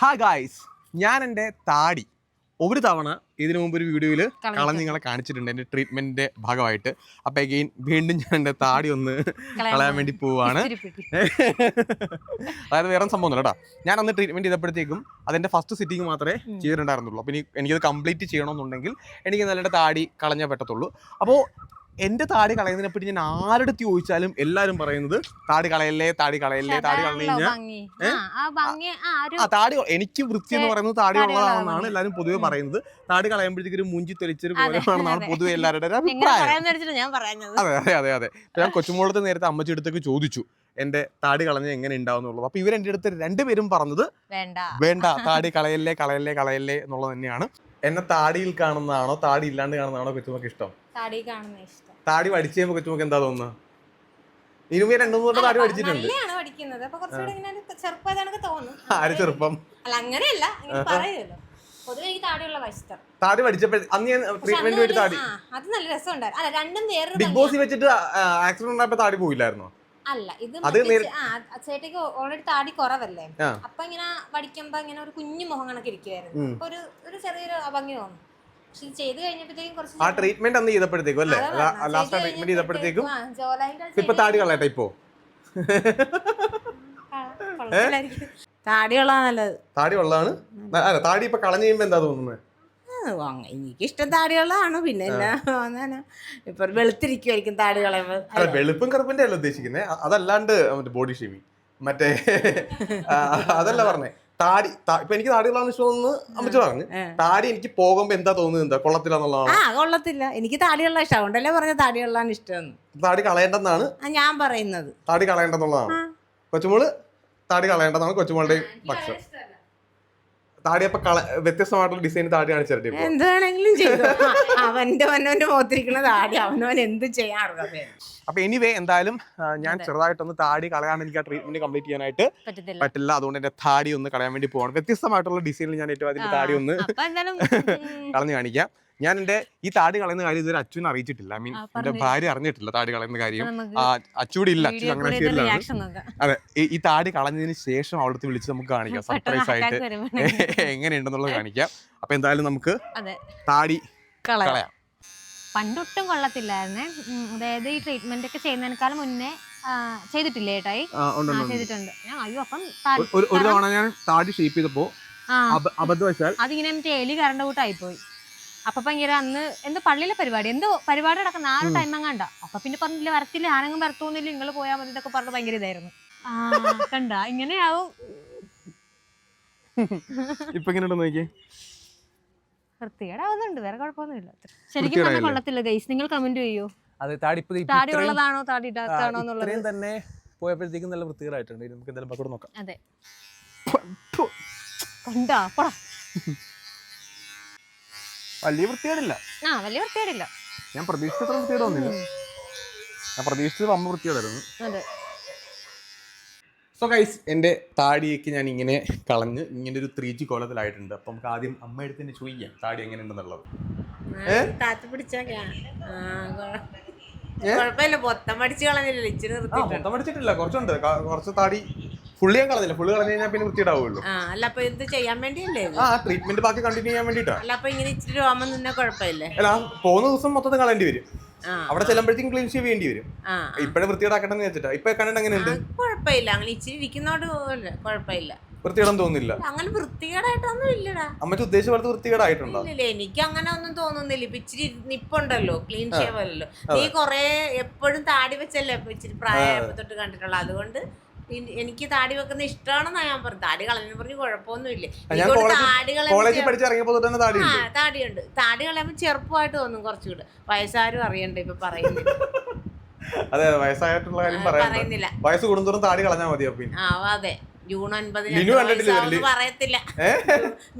ഹാ ഗായ്സ് ഞാൻ എന്റെ താടി. ഒരു തവണ ഇതിനു മുമ്പ് ഒരു വീഡിയോയിൽ കളഞ്ഞ് നിങ്ങളെ കാണിച്ചിട്ടുണ്ട്. എന്റെ ട്രീറ്റ്മെന്റിന്റെ ഭാഗമായിട്ട്. അപ്പം അഗെയിൻ വീണ്ടും ഞാൻ എന്റെ താടി ഒന്ന് കളയാൻ വേണ്ടി പോവാണ്. അതായത് വേറെ സംഭവം ഒന്നുമില്ല കേട്ടോ. ഞാൻ അന്ന് ട്രീറ്റ്മെന്റ് ചെയ്തപ്പോഴത്തേക്കും അതിന്റെ ഫസ്റ്റ് സിറ്റിംഗ് മാത്രമേ. ചെയ്തിട്ടുണ്ടായിരുന്നുള്ളൂ. അപ്പം ഇനി എനിക്കത് കംപ്ലീറ്റ് ചെയ്യണമെന്നുണ്ടെങ്കിൽ എനിക്ക് നല്ല താടി കളഞ്ഞേ പറ്റത്തുള്ളൂ. അപ്പോൾ എന്റെ താടി കളയുന്നതിനെ പറ്റി ഞാൻ ആരുടെ ചോദിച്ചാലും എല്ലാരും പറയുന്നത് താടി കളയല്ലേ താടി കളയല്ലേ താടി കളഞ്ഞു കഴിഞ്ഞാൽ ആ, താടി എനിക്ക് വൃത്തി എന്ന് പറയുന്നത് താടി ഉള്ളതാണെന്നാണ് എല്ലാരും പൊതുവെ പറയുന്നത്. താടി കളയുമ്പോഴത്തേക്ക് ഒരു മുഞ്ചി തെളിച്ചൊരു പോലെയാണെന്നാണ്. പൊതുവെ എല്ലാവരുടെ ഒരു അഭിപ്രായം. അതെ അതെ അതെ അതെ. ഞാൻ കൊച്ചുമോളത്ത് നേരത്തെ അമ്മച്ചി അടുത്തേക്ക് ചോദിച്ചു എന്റെ താടി കളഞ്ഞ എങ്ങനെ ഉണ്ടാവുന്നുള്ളത് അപ്പൊ ഇവർ എന്റെ അടുത്ത് രണ്ടുപേരും പറഞ്ഞത് വേണ്ട. വേണ്ട താടി കളയല്ലേ കളയല്ലേ കളയല്ലേ എന്നുള്ളത് തന്നെയാണ്. എന്നെ താടിയിൽ കാണുന്നതാണോ? താടി ഇല്ലാണ്ട് കാണുന്നതാണോ കൊച്ചുമൊക്കെ ഇഷ്ടം? താടി കാണുന്ന ഇഷ്ടം. താടി പഠിച്ചു കഴിയുമ്പോൾ കൊച്ചുമൊക്കെ എന്താ തോന്നുന്നത്? ഇനിമേ രണ്ടു മൂന്ന് താടി അല്ല, പഠിച്ചിട്ടുണ്ട്. നല്ലതാണ് പഠിക്കുന്നത്. അപ്പൊ കുറച്ചുകൂടെ ഇങ്ങനെ ഒരു ചെറുപ്പമായതാണൊക്കെ തോന്നും. ആര് ചെറുപ്പം? അല്ല അങ്ങനെയല്ല. അങ്ങനെ പറയുമല്ലോ പൊതുവെ എനിക്ക് താടിയുള്ള ഇഷ്ടം. താടി പഠിച്ചപ്പോൾ അന്ന് ഞാൻ ട്രീറ്റ്മെന്റ് വേണ്ടി താടി ആ, അത് നല്ല രസമുണ്ടായിരുന്നു. അല്ല രണ്ടും വേറൊരു ബിഗ് ബോസിൽ വെച്ചിട്ട് ആക്സിഡന്റ് താടി പോയില്ലായിരുന്നോ? അല്ല ഇത് അത് മറ്റേ നേരെ- ചെ- ആ ചേട്ടയ്ക്ക് ഓൾറെഡി താടി കുറവല്ലേ? ആ. അപ്പൊ ഇങ്ങനെ പഠിക്കുമ്പോ ഇങ്ങനെ ഒരു കുഞ്ഞു മുഖം കണക്ക് ഇരിക്കുവായിരുന്നു. ഉം. അപ്പൊ ഒരു ഒരു ചെറിയൊരു അഭംഗി തോന്നും. പക്ഷെ ഇത് ചെയ്ത് കഴിഞ്ഞപ്പോഴത്തേക്കും കുറച്ച് ആ ട്രീറ്റ്മെന്റ് അന്ന് ചെയ്തപ്പോഴത്തേക്കും അല്ലേ? അതാ. ലാസ്റ്റ് ചെയ്ത് ട്രീറ്റ്മെന്റ് ചെയ്തപ്പോഴത്തേക്കും ആ, ജോലൈന്റെ ഇപ്പൊ താടി കളയട്ടെ ഇപ്പോ. കള- കൊള്ളത്തില്ലായിരിക്കും. താടിയുള്ള നല്ലത്. താടി ഉള്ളതാണ് അല്ല താടി ഇപ്പൊ കളഞ്ഞു കഴിയുമ്പോ എന്താ തോന്നുന്നത് എനിക്കിഷ്ടം താടിയുള്ളതാണ് പിന്നെ എന്നാ ഇപ്പൊ വെളുത്തിരിക്കുമായിരിക്കും താടി കളയുമ്പോ അല്ല വെളുപ്പും കറുപ്പിന്റെ അല്ല ഉദ്ദേശിക്കുന്നത് അതല്ലാണ്ട് മറ്റേ ബോഡി ഷേവിങ് മറ്റേ അതല്ല പറഞ്ഞേ. താടി ഇപ്പൊ എനിക്ക് താടികളാണ് ഇഷ്ടം ഇഷ്ടമെന്ന് അമ്മച്ചു പറഞ്ഞു. താടി എനിക്ക് പോകുമ്പോ എന്താ തോന്നുന്നത്? എന്താ കൊള്ളത്തില്ല എന്നുള്ളതാണ് ആ കൊള്ളത്തില്ല. എനിക്ക് താടിയുള്ള ഇഷ്ടം. അതുകൊണ്ടല്ലേ പറഞ്ഞ താടികളാണ് ഇഷ്ടം താടി കളയേണ്ടെന്നാണ്? ഞാൻ പറയുന്നത്. താടി കളയേണ്ടെന്നുള്ളതാണ്? കൊച്ചുമോൾ താടി കളയേണ്ടെന്നാണ് കൊച്ചുമോളുടെ പക്ഷം. താടി അപ്പൊ കള വ്യത്യസ്തമായിട്ടുള്ള ഡിസൈൻ താടി കാണിച്ചിട്ട് എന്താണെങ്കിലും ചെയ്തു. അവന്റെ അവനവന്റെ മുഖത്തിരിക്കുന്ന താടി അവനവൻ എന്ത് ചെയ്യാറുള്ളത് അപ്പൊ എനിവേ എന്തായാലും ഞാൻ ചെറുതായിട്ടൊന്ന് താടി കളയാൻ എനിക്ക് ആ ട്രീറ്റ്മെന്റ് കംപ്ലീറ്റ് ചെയ്യാനായിട്ട് പറ്റില്ല. അതുകൊണ്ട് എന്റെ താടി ഒന്ന് കളയാൻ വേണ്ടി പോകണം വ്യത്യസ്തമായിട്ടുള്ള ഡിസൈനിൽ ഞാൻ ഏറ്റവും അതിന്റെ താടി ഒന്ന് അപ്പൊ എന്തായാലും കളഞ്ഞു കാണിക്കാം. ഞാൻ എന്റെ ഈ താടി കളയുന്ന കാര്യം ഇതുവരെ അച്ഛനെ അറിയിച്ചിട്ടില്ല. ഐ മീൻ എന്റെ ഭാര്യ അറിഞ്ഞിട്ടില്ല താടി കളയുന്ന കാര്യം. അച്ചൂടി ഇല്ല. അച്ഛൻ അങ്ങനെ അതെ ഈ- താടി കളഞ്ഞതിന് ശേഷം അവിടുത്തെ വിളിച്ച് നമുക്ക് കാണിക്കാം. സർപ്രൈസ് ആയിട്ട്. എങ്ങനെയുണ്ടെന്നുള്ളത് കാണിക്കാം. അപ്പൊ എന്തായാലും നമുക്ക് താടി കളയാം. പണ്ടൊട്ടും കൊള്ളത്തില്ലായിരുന്നേ. അതായത് ഈ ട്രീറ്റ്മെന്റ് ഒക്കെ ചെയ്യുന്നതിനേക്കാളും മുന്നേ ചെയ്തിട്ടില്ലേ ഏട്ടായി. ചെയ്തിട്ടുണ്ട്. ഞാൻ അയ്യോ അപ്പം ഒരു- തവണ ഞാൻ താടി ഷേപ്പ് ചെയ്തപ്പോ അതിങ്ങനെ എലി കറണ്ട കൂട്ടായിപ്പോയി. അപ്പൊ ഭയങ്കര അന്ന് എന്തോ പള്ളിയിലെ പരിപാടി എന്തോ പരിപാടി നടക്കുന്ന ആ ഒരു ടൈം അങ്ങാണ്ട അപ്പൊ പിന്നെ പറഞ്ഞില്ല വരത്തില്ല ആരെങ്കിലും വരത്തോന്നില്ല നിങ്ങൾ പോയാൽ മതി ഇതൊക്കെ പറഞ്ഞ് ഭയങ്കര ഇതായിരുന്നു. ആ. കണ്ട ഇങ്ങനെയാവും. ഇപ്പൊ ഇങ്ങനെ നോക്കിയേ? വൃത്തികേടാവുന്നുണ്ട് വേറെ കുഴപ്പമൊന്നുമില്ല. ശരിക്കും പറഞ്ഞാൽ? കൊള്ളത്തില്ല ഗൈസ്. നിങ്ങൾ കമന്റ് ചെയ്യോ. അത് താടി ഇപ്പൊ ഇപ്പൊ താടി ഉള്ളതാണോ താടി ഇടാത്താണോ എന്നുള്ളത്? തന്നെ പോയപ്പോഴത്തേക്കും നല്ല വൃത്തികേടായിട്ടുണ്ട്. നമുക്ക് എന്തായാലും പക്കൂടെ നോക്കാം. അതെ. കണ്ടാ പോടാ. വലിയ വൃത്തികേടില്ല. ആ വലിയ വൃത്തികേടില്ല. ഞാൻ പ്രതീക്ഷിച്ചത്ര വൃത്തികേടൊന്നുമില്ല ഞാൻ പ്രതീക്ഷിച്ചത് അമ്മ വൃത്തികേടായിരുന്നു. അതെ. സോ ഗൈസ് എന്റെ താടിയൊക്കെ ഞാൻ ഇങ്ങനെ കളഞ്ഞ് ഇങ്ങനെ ഒരു ത്രീ ജി കോലത്തിലായിട്ടുണ്ട്. അപ്പം നമുക്ക് ആദ്യം അമ്മ എടുത്ത് തന്നെ ചോദിക്കാം താടി എങ്ങനെ ഉണ്ടെന്നുള്ളത് മൊത്തം പഠിച്ചിട്ടില്ല കുറച്ചുണ്ട്. കുറച്ച് താടി ഫുള്ളി ഞാൻ കളഞ്ഞില്ല. ഫുള്ള് കളഞ്ഞു കഴിഞ്ഞാൽ പിന്നെ വൃത്തിയിടാവുള്ളൂ ആ അല്ല അപ്പൊ ഇത് ചെയ്യാൻ വേണ്ടിയല്ലേ? ഇത്? ആ ട്രീറ്റ്മെന്റ് ബാക്കി കണ്ടിന്യൂ ചെയ്യാൻ വേണ്ടിട്ടാ അല്ല അപ്പൊ ഇങ്ങനെ ഇച്ചിരി രോമം നിന്നെ കുഴപ്പമില്ലേ? അല്ല ആ പോകുന്ന ദിവസം മൊത്തത്തിൽ കളയേണ്ടി വരും. ആ അവിടെ ചെല്ലുമ്പോഴത്തേക്കും ക്ലീൻ ഷേവ് ചെയ്യേണ്ടി വരും. ആ ഇപ്പഴേ വൃത്തിയിടാക്കട്ടെന്ന് വെച്ചിട്ടാ ഇപ്പൊ കണ്ടിട്ട് എങ്ങനെയുണ്ട് കുഴപ്പമില്ല. അങ്ങനെ ഇച്ചിരി ഇരിക്കുന്നോണ്ട് പോവല്ലേ കുഴപ്പമില്ല. വൃത്തിയിടാൻ തോന്നുന്നില്ല. അങ്ങനെ വൃത്തികേടായിട്ടൊന്നും ഇല്ലടാ. അമ്മച്ച ഉദ്ദേശിച്ച പോലത്തെ വൃത്തികേടായിട്ടുണ്ടോ? ഇല്ലില്ല എനിക്ക് അങ്ങനെ ഒന്നും തോന്നുന്നില്ല. ഇപ്പൊ ഇച്ചിരി നിപ്പുണ്ടല്ലോ ക്ലീൻ ഷേവ് അല്ലല്ലോ. നീ കൊറേ എപ്പോഴും താടി വെച്ചല്ലേ? ഇപ്പൊ ഇച്ചിരി പ്രായമായപ്പോ തൊട്ട് കണ്ടിട്ടുള്ളത്. അതുകൊണ്ട് എനിക്ക് താടി വെക്കുന്ന ഇഷ്ടമാണെന്നാ ഞാൻ പറഞ്ഞു താടി കളഞ്ഞു പറഞ്ഞു കുഴപ്പമൊന്നുമില്ല. താടി കോളേജിൽ ചെ- പഠിച്ചിറങ്ങിയപ്പോ തൊട്ട് തന്നെ താടി ആ താടിയുണ്ട്. താടി കളയുമ്പോൾ ചെറുപ്പമായിട്ട് തോന്നും കുറച്ചുകൂടെ. വയസ്സാരും അറിയണ്ട ഇപ്പൊ പറയുന്നില്ല. അതെ വയസ്സായിട്ടുള്ള കാര്യം പറയുന്നില്ല. വയസ്സ് കൂടുന്തോറും താടി കളഞ്ഞാൽ മതി അപ്പൊ. ആ അതെ. ജൂൺ ഒൻപതിന്? പറയത്തില്ല?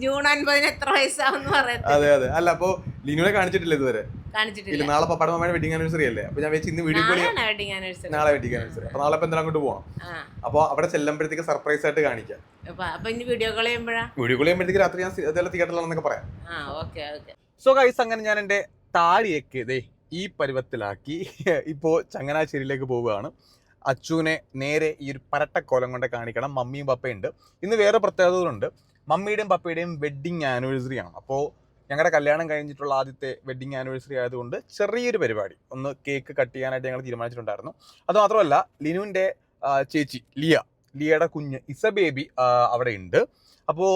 ജൂൺ ഒൻപതിന് എത്ര വയസ്സാവെന്ന് പറയത്തില്ല. അതെ അതെ. അല്ല അപ്പൊ ലിനുവിനെ കാണിച്ചിട്ടില്ല ഇതുവരെ? കാണിച്ചിട്ടില്ല. നാളെ പപ്പാടെ മമ്മയുടെ വെഡിങ് ആനിവേഴ്സറി അല്ലേ? അപ്പൊ ഞാൻ വെച്ച് ഇന്ന് വീഡിയോ കോൾ നാളെയാണ് വെഡിങ് ആനിവേഴ്സറി നാളെ വെഡിങ് ആനിവേഴ്സറി അപ്പൊ നാളെ ഇപ്പൊ എന്തായാലും അങ്ങോട്ട് പോവാം അപ്പൊ അവിടെ ചെല്ലുമ്പോഴത്തേക്ക് സർപ്രൈസ് ആയിട്ട് കാണിക്കാം. അപ്പൊ ഇനി വീഡിയോ കോൾ ചെയ്യുമ്പോഴാ? വീഡിയോ കോൾ ചെയ്യുമ്പോഴത്തേക്ക് രാത്രി ഞാൻ ഇതെല്ലാം തിയേറ്ററിലാണെന്നൊക്കെ പറയാം. ആ ഓക്കെ ഓക്കെ സോ ഗൈസ് അങ്ങനെ ഞാൻ എന്റെ താടിയൊക്കെ ദേ ഈ പരുവത്തിലാക്കി. ഇപ്പോൾ ചങ്ങനാശ്ശേരിയിലേക്ക് പോവുകയാണ്. അച്ചുവിനെ നേരെ ഈ ഒരു പരട്ടക്കോലം കൊണ്ട് കാണിക്കണം. മമ്മിയും പപ്പയുണ്ട് ഇന്ന് വേറെ പ്രത്യേകതകളുണ്ട്. മമ്മിയുടെയും പപ്പയുടെയും വെഡ്ഡിങ് ആനിവേഴ്സറി ആണ്. അപ്പോൾ ഞങ്ങളുടെ കല്യാണം കഴിഞ്ഞിട്ടുള്ള ആദ്യത്തെ വെഡിങ് ആനിവേഴ്സറി ആയതുകൊണ്ട് ചെറിയൊരു പരിപാടി. ഒന്ന് കേക്ക് കട്ട് ചെയ്യാനായിട്ട് ഞങ്ങൾ തീരുമാനിച്ചിട്ടുണ്ടായിരുന്നു. അത് മാത്രമല്ല ലിനുവിന്റെ ചേച്ചി ലിയ ലിയയുടെ കുഞ്ഞ് ഇസ ബേബി അവിടെ ഉണ്ട് അപ്പോൾ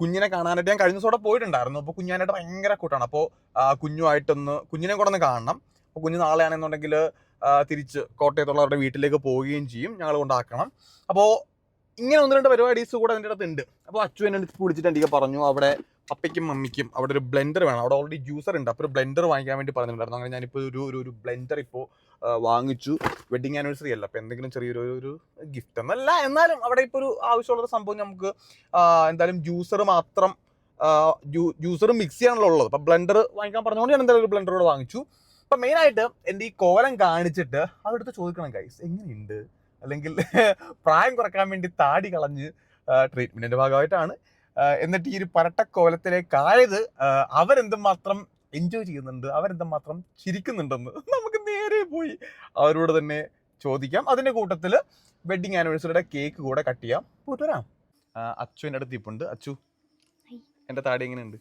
കുഞ്ഞിനെ കാണാനായിട്ട് ഞാൻ കഴിഞ്ഞ ദിവസം അവിടെ പോയിട്ടുണ്ടായിരുന്നു. അപ്പോൾ കുഞ്ഞാനായിട്ട് ഭയങ്കര കൂട്ടാണ്. അപ്പോൾ കുഞ്ഞുമായിട്ടൊന്ന് കുഞ്ഞിനെ കൂടെ ഒന്ന് കാണണം. അപ്പോൾ കുഞ്ഞ് നാളെയാണെന്നുണ്ടെങ്കിൽ തിരിച്ച് കോട്ടയത്തുള്ളവരുടെ വീട്ടിലേക്ക് പോവുകയും ചെയ്യും. ഞങ്ങൾ കൊണ്ടാക്കണം. അപ്പോൾ ഇങ്ങനെ ഒന്ന് രണ്ട് പരിപാടീസ് കൂടെ അതിന്റെ അടുത്ത് ഉണ്ട്. അപ്പോൾ അച്ചു എന്നെ വിളിച്ചിട്ട് എനിക്ക് പറഞ്ഞു. അവിടെ പപ്പയ്ക്കും മമ്മിക്കും അവിടെ ഒരു ബ്ലെൻഡർ വേണം. അവിടെ ഓൾറെഡി ജ്യൂസർ ഉണ്ട്. അപ്പോൾ ഒരു ബ്ലെൻഡർ വാങ്ങിക്കാൻ വേണ്ടി പറഞ്ഞിട്ടുണ്ടായിരുന്നു. അങ്ങനെ ഞാനിപ്പോൾ ഒരു ഒരു ഒരു ബ്ലെൻഡർ ഇപ്പോൾ വാങ്ങിച്ചു. വെഡിങ് ആനിവേഴ്സറി അല്ല. അപ്പോൾ എന്തെങ്കിലും ചെറിയൊരു ഒരു- ഗിഫ്റ്റ് എന്നല്ല. എന്നാലും അവിടെ ഇപ്പോൾ ഒരു ആവശ്യമുള്ള സംഭവം നമുക്ക് എന്തായാലും ജ്യൂസർ മാത്രം ജ്യൂസർ മിക്സ് ചെയ്യാനുള്ള ഉള്ളത്. അപ്പോൾ ബ്ലെൻഡർ വാങ്ങിക്കാൻ പറഞ്ഞുകൊണ്ട് ഞാൻ എന്തായാലും ഒരു ബ്ലെൻഡർ കൂടെ വാങ്ങിച്ചു. അപ്പം മെയിനായിട്ട് എന്റെ ഈ കോലം കാണിച്ചിട്ട് അതെടുത്ത് ചോദിക്കണം ഗൈസ് എങ്ങനെയുണ്ട്? അല്ലെങ്കിൽ പ്രായം കുറയ്ക്കാൻ വേണ്ടി താടി കളഞ്ഞ് ട്രീറ്റ്മെന്റിന്റെ ഭാഗമായിട്ടാണ് എന്നിട്ട് ഈ ഒരു പരട്ടക്കോലത്തിലേക്കായത് അവരെന്തുമാത്രം എൻജോയ് ചെയ്യുന്നുണ്ട് അവരെന്തുമാത്രം ചിരിക്കുന്നുണ്ടെന്ന് നമുക്ക് നേരെ പോയി അവരോട് തന്നെ ചോദിക്കാം. അതിന്റെ കൂട്ടത്തിൽ വെഡിങ് ആനിവേഴ്സറിയുടെ കേക്ക് കൂടെ കട്ട് ചെയ്യാം. പോയിട്ട് വരാം. അച്ചു എന്റെ അടുത്ത് ഇപ്പുണ്ട് അച്ചു എന്റെ താടി എങ്ങനെയുണ്ട്?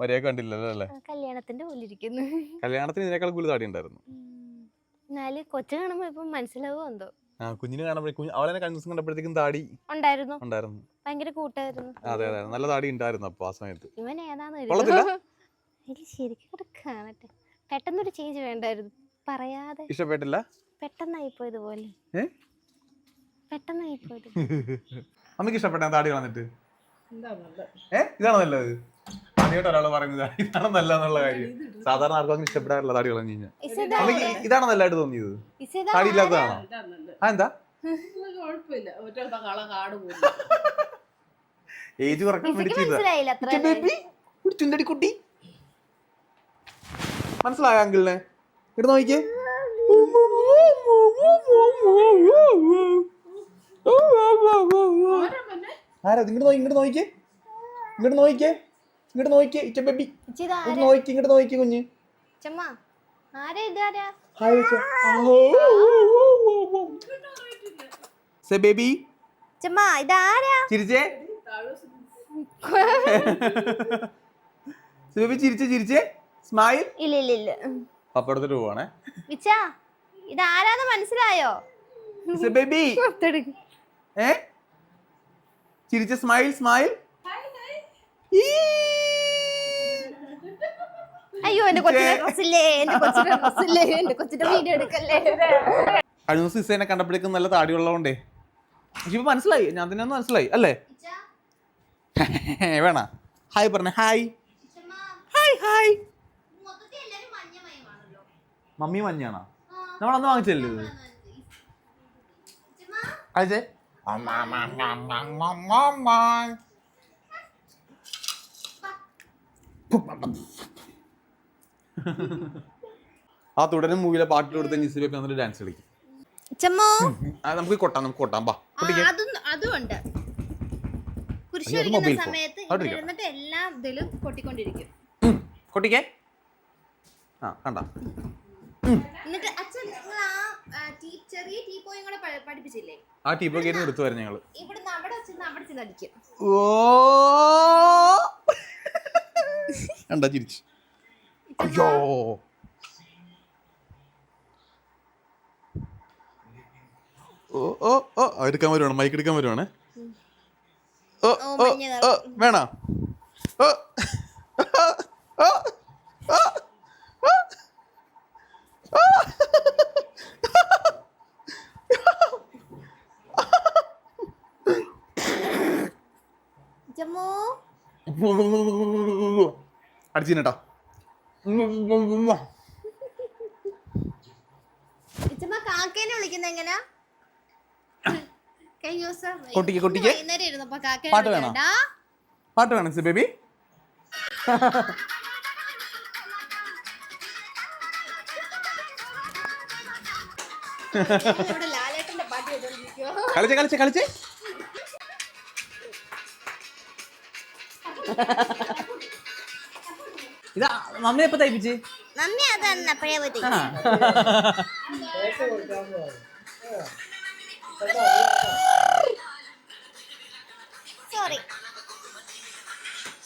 മര്യാദ കണ്ടില്ലല്ലോ അല്ലേ? കല്യാണത്തിന്റെ പോലെ ഇരിക്കുന്നു. കല്യാണത്തിന് ഇതിനേക്കാൾ കൂടുതൽ താടി ഉണ്ടായിരുന്നു. എന്നാൽ കൊച്ചു കാണുമ്പോ ഇപ്പൊ മനസ്സിലാവുമോ എന്തോ. ആ കുഞ്ഞിനെ കാണുമ്പോഴേ കുഞ്ഞ് അവളെ ദിവസം കണ്ടപ്പോഴത്തേക്കും താടി ഉണ്ടായിരുന്നു. ഉണ്ടായിരുന്നു. ഭയങ്കര കൂട്ടായിരുന്നു. അതെ അതെ നല്ല താടി ഉണ്ടായിരുന്നു അപ്പൊ ആ സമയത്ത്. ഇവൻ ഏതാന്ന്? എനിക്ക് ശരിക്കും കാണട്ടെ. പെട്ടെന്നൊരു ചേഞ്ച് വേണ്ടായിരുന്നു. പറയാതെ. ഇഷ്ടപ്പെട്ടില്ല? പെട്ടെന്നായി പോയത് പോലെ? പെട്ടെന്നായി പോയത് അമ്മയ്ക്ക് ഇഷ്ടപ്പെട്ട താടി കളഞ്ഞിട്ട്? ഇതാണ് നല്ലത്? ആദ്യമായിട്ട് ഒരാൾ പറയുന്നത് ഇതാണ്. നല്ലതെന്നുള്ള കാര്യം. സാധാരണ ആർക്കും ഇഷ്ടപ്പെടാറില്ല താടി കളഞ്ഞു കഴിഞ്ഞാൽ. ഇതാണ് നല്ലതായിട്ട് തോന്നിയത്? താടി ഇല്ലാത്തതാണോ? എന്താ? ഏജ് കുറയ്ക്കാൻ വേണ്ടി കുട്ടി. മനസ്സിലായ അങ്കിളിനെ? ഇവിടെ നോക്കിയേ ആരാ ഇങ്ങോട്ട് നോക്കി ഇങ്ങോട്ട് നോക്കിക്കേ. ഇങ്ങോട്ട് നോക്കിക്കേ. ഇങ്ങോട്ട് നോക്കിക്കേ ഇച്ച ബേബി. നോക്കി ഇങ്ങോട്ട് നോക്കി കുഞ്ഞ്. ആരാ ഇതാരാ ഹായ് വെച്ചോ. സേ ബേബി ചമ്മ ഇതാരാ ചിരിച്ചേ. സേ ബേബി ചിരിച്ചേ ചിരിച്ചേ. സ്മൈൽ ഇല്ല ഇല്ല ഇല്ല. പപ്പടത്തിട്ട് പോവാണേ. വിച്ച ഇതാരാന്ന് മനസ്സിലായോ? സേ ബേബി ഏ? ചിരിച്ച സ്മൈൽ സ്മൈൽ അയ്യോ എന്റെ കൊച്ചിന്റെ ഡ്രസ്സില്ലേ എന്റെ കൊച്ചിന്റെ ഡ്രസ്സില്ലേ എന്റെ കൊച്ചിന്റെ വീഡിയോ എടുക്കല്ലേ? ദിവസം ഇസേനെ കണ്ടപ്പോഴേക്കും നല്ല താടിയുള്ളതുകൊണ്ടേ. പക്ഷെ ഇപ്പൊ മനസ്സിലായി. ഞാൻ തന്നെ ഒന്ന് മനസ്സിലായി. അല്ലേ? വേണ. ഹായ് പറഞ്ഞ. ഹായ്. Hi hi. മമ്മി മഞ്ഞാണോ നമ്മൾ അന്ന് വാങ്ങിച്ചല്ലേ. ഇത് കഴിച്ചേ ആ തുടരും മൂവിയിലെ പാട്ട് കൊടുത്ത് നിസ് ബേബി എന്നിട്ട് ഡാൻസ് കളിക്കും. ചമ്മോ ആ, നമുക്ക് കൊട്ടാം നമുക്ക് കൊട്ടാം. ബാ അതുണ്ട് കുരിശ് വരയ്ക്കുന്ന സമയത്ത് അവിടെ ഇരുന്നിട്ട് എല്ലാ ഇതിലും കൊട്ടിക്കൊണ്ടിരിക്കും കൊട്ടിക്കേ ആ കണ്ട. എന്നിട്ട് അച്ഛൻ നിങ്ങൾ ആ ടീ- ചെറിയ ടീ പോയും കൂടെ പഠിപ്പിച്ചില്ലേ? ആ ടീപ്പ് കയറി എടുത്തു വരും ഞങ്ങൾ. ഇവിടുന്ന് അവിടെ അവിടെ ചെന്ന് അടിക്കും. ഓ! കണ്ട ചിരിച്ചു. അയ്യോ. ഓ ഓ ഓ. എടുക്കാൻ വരുവാണ്. മൈക്ക് എടുക്കാൻ വരുവാണ്. ഓ ഓ, ഓ വേണ? ഓ ഓ, ഓ. അടിച്ചിട്ടാ കാക്കേനെ വിളിക്കുന്ന എങ്ങനാ? കഴിഞ്ഞ ദിവസം കൊട്ടിക്ക്, കൊട്ടിക്ക്. പാട്ട് വേണോ? പാട്ട് വേണം സി ബേബി? കളിച്ച് ലാലേട്ടന്റെ പാട്ട് കേട്ടോണ്ടിരിക്കുവോ കളിച്ചേ കളിച്ചേ. ഇതാ മമ്മി എപ്പോ തയ്പ്പിച്ച്. മമ്മി അതന്നെ അപ്പഴേ പോയി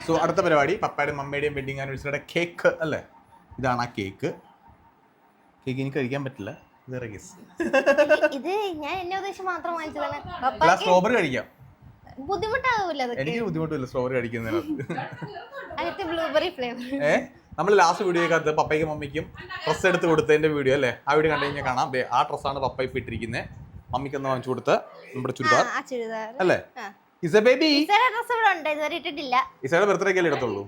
സോ അടുത്ത പരിപാടി പപ്പയുടെയും മമ്മയുടെയും വെഡിങ് ആനിവേഴ്സറിയുടെ കേക്ക് അല്ലേ? ഇതാണ് ആ കേക്ക് കേക്ക് എനിക്ക് കഴിക്കാൻ പറ്റില്ല. ഇത് കേസ് ഇത് ഞാൻ എന്നെ ഉദ്ദേശം മാത്രം വാങ്ങിച്ചതാണ്. സ്ട്രോബറി കഴിക്കാം. ബുദ്ധിമുട്ടാവില്ല എനിക്ക് ബുദ്ധിമുട്ടില്ല സ്ട്രോബറി കഴിക്കുന്നതിനകത്ത്. ബ്ലൂബെറി ഫ്ലേവർ ഏ? നമ്മൾ ലാസ്റ്റ് വീഡിയോക്കകത്ത് പപ്പയ്ക്കും മമ്മിക്കും ഡ്രസ്സ് എടുത്ത് കൊടുത്തതിന്റെ വീഡിയോ അല്ലേ? ആ വീഡിയോ കണ്ടു കഴിഞ്ഞാൽ കാണാം. ആ ഡ്രസ്സാണ് പപ്പ ഇപ്പൊ ഇട്ടിരിക്കുന്നത് മമ്മിക്ക് ഒന്ന് വാങ്ങിച്ചു കൊടുത്ത് നമ്മുടെ ചുരിദാർ. അല്ലേ? ആ. ബേബി ഇസയുടെ ഡ്രസ് ഇവിടെ ഉണ്ട് ഇതുവരെ ഇട്ടിട്ടില്ല. ബർത്ത്ഡേക്ക് അല്ലേ ഇടത്തുള്ളൂ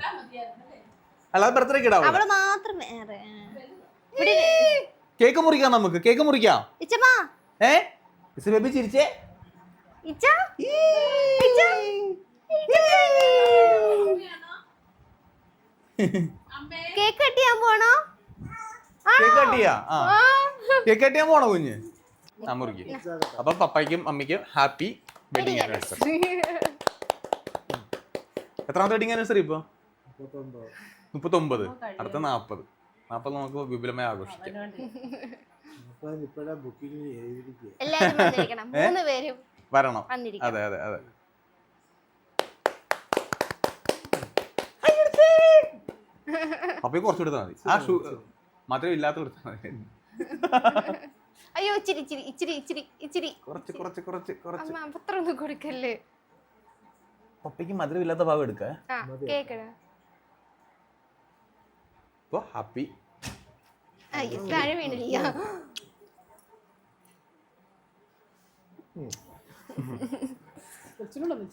അല്ലാതെ ബർത്ത്ഡേക്ക് കേക്ക് മുറിക്കാം നമുക്ക്. കേക്ക് മുറിക്കാം. ഇച്ചമ്മാ. ഏ? ഇസ ബേബി ചിരിച്ചേ? ഇച്ച? ഇച്ച? കേക്ക് കട്ട് ചെയ്യാൻ പോണോ? കേക്ക് കട്ട് ചെയ്യാ കേക്ക് കട്ട് ചെയ്യാൻ പോണോ കുഞ്ഞ്? ആ മുറിക്ക്. അപ്പൊ പപ്പയ്ക്കും അമ്മയ്ക്കും ഹാപ്പി വെഡിങ് ആനിവേഴ്സറി എത്രാമത്തെ വെഡിങ് ആനിവേഴ്സറി ഇപ്പൊ? മുപ്പത്തൊമ്പത്. അടുത്ത നാപ്പത്. നാപ്പത് നമുക്ക് വിപുലമായി ആഘോഷിക്കാം. ഇപ്പഴാ ബുക്കിംഗ് എഴുതിയിരിക്കുക എല്ലാരും വന്നിരിക്കണം. മൂന്ന് പേരും വരണം. അതെ അതെ അതെ. അപ്പൊ കുറച്ച് കൊടുത്താൽ മതി. ആ ഷൂ മാത്രം ഇല്ലാത്ത കൊടുത്താൽ മതി. അയ്യോ ഇച്ചിരി ഇച്ചിരി ഇച്ചിരി ഇച്ചിരി ഇച്ചിരി. കുറച്ച് കുറച്ച് കുറച്ച് കുറച്ച്. അമ്മ അത്ര ഒന്നും കൊടുക്കല്ലേ? പപ്പയ്ക്ക് മധുരമില്ലാത്ത ഭാഗം എടുക്ക. ആ കേക്കട. അപ്പൊ ഹാപ്പി. അയ്യോ താഴെ വീണില്ല.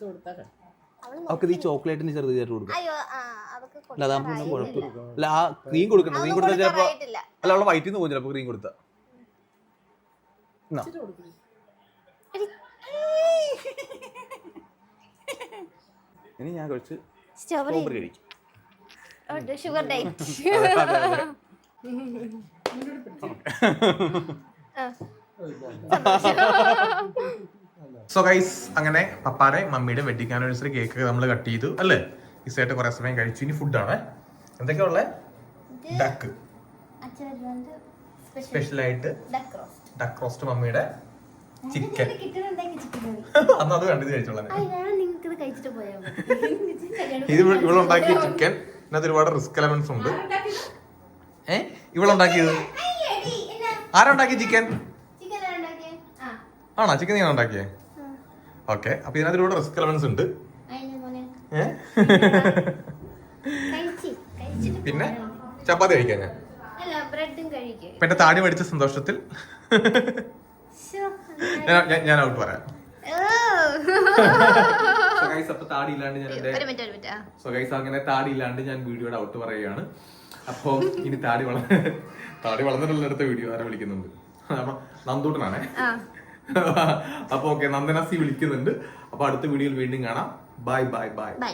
കൊടുത്താൽ അവർക്ക് ഈ ചോക്ലേറ്റിന് ചെറുത് ചേർത്ത് കൊടുക്കും. അയ്യോ ആ അതൊക്കെ അല്ല അതാകുമ്പോൾ കൊടുക്കാറായില്ല. കുഴപ്പമില്ല അല്ല ആ ക്രീം കൊടുക്കണം ക്രീം കൊടുത്താൽ അല്ല അവളെ വയറ്റിൽ നിന്ന് പോകും ക്രീം കൊടുത്ത. ഇച്ചിരി കൊടുക്കുന്നു ഇനി ഞാൻ കുറച്ച് സ്ട്രോബെറി കഴിക്കും. Sugar diet. സോ ഗൈസ് അങ്ങനെ പപ്പാടെ മമ്മിയുടെ വെഡിങ് ആനിവേഴ്സറി കേക്ക് നമ്മൾ കട്ട് ചെയ്തു അല്ലേ? ഇസായിട്ട് കുറെ സമയം കഴിച്ചു. ഇനി ഫുഡാണ് എന്തൊക്കെയാ ഉള്ളത് ഡക്ക് സ്പെഷ്യൽ ആയിട്ട് ഡക്ക് റോസ്റ്റ് മമ്മിയുടെ ചിക്കൻ അന്ന് അത് കണ്ടത് കഴിച്ചോളാം നിങ്ങൾക്ക് കഴിച്ചിട്ട് പോയാൽ ഇത് ഇവ- ഇവളുണ്ടാക്കിയ ചിക്കൻ ഇതിനകത്ത് ഒരുപാട് റിസ്ക് എലമെന്റ്സ് ഉണ്ട്. ഏ? ഇവളുണ്ടാക്കിയത് ആരുണ്ടാക്കിയ ചിക്കൻ ആണോ? ചിക്കൻ ഞാൻ ഉണ്ടാക്കിയേ? ഓക്കെ അപ്പൊ ഇതിനകത്ത് ഒരുപാട് റിസ്ക് എലമെന്റ്സ് ഉണ്ട്. ഏ? പിന്നെ ചപ്പാത്തി കഴിക്കാൻ ഞാൻ. ബ്രെഡും കഴിക്കും. ഇപ്പൊ എന്റെ താടി പഠിച്ച സന്തോഷത്തിൽ. ഞാൻ- ഞാൻ- ഔട്ട് പറയാം. അപ്പൊ താടി ഇല്ലാണ്ട് ഞാൻ എന്റെ ഒരു മിനിറ്റ് ഒരു മിനിറ്റ് ആ. സോ ഗൈസ് അങ്ങനെ താടി ഇല്ലാണ്ട് ഞാൻ വീഡിയോയുടെ ഔട്ട് പറയുകയാണ്. അപ്പൊ ഇനി താടി വള താടി വളർന്നിട്ടുള്ള അടുത്ത വീഡിയോ ആരെ വിളിക്കുന്നുണ്ട്? അപ്പൊ നന്ദൂട്ടനാണേ. ആ. അപ്പൊ ഓക്കെ നന്ദനസി വിളിക്കുന്നുണ്ട്. അപ്പൊ അടുത്ത വീഡിയോയിൽ വീണ്ടും കാണാം. Bye bye bye bye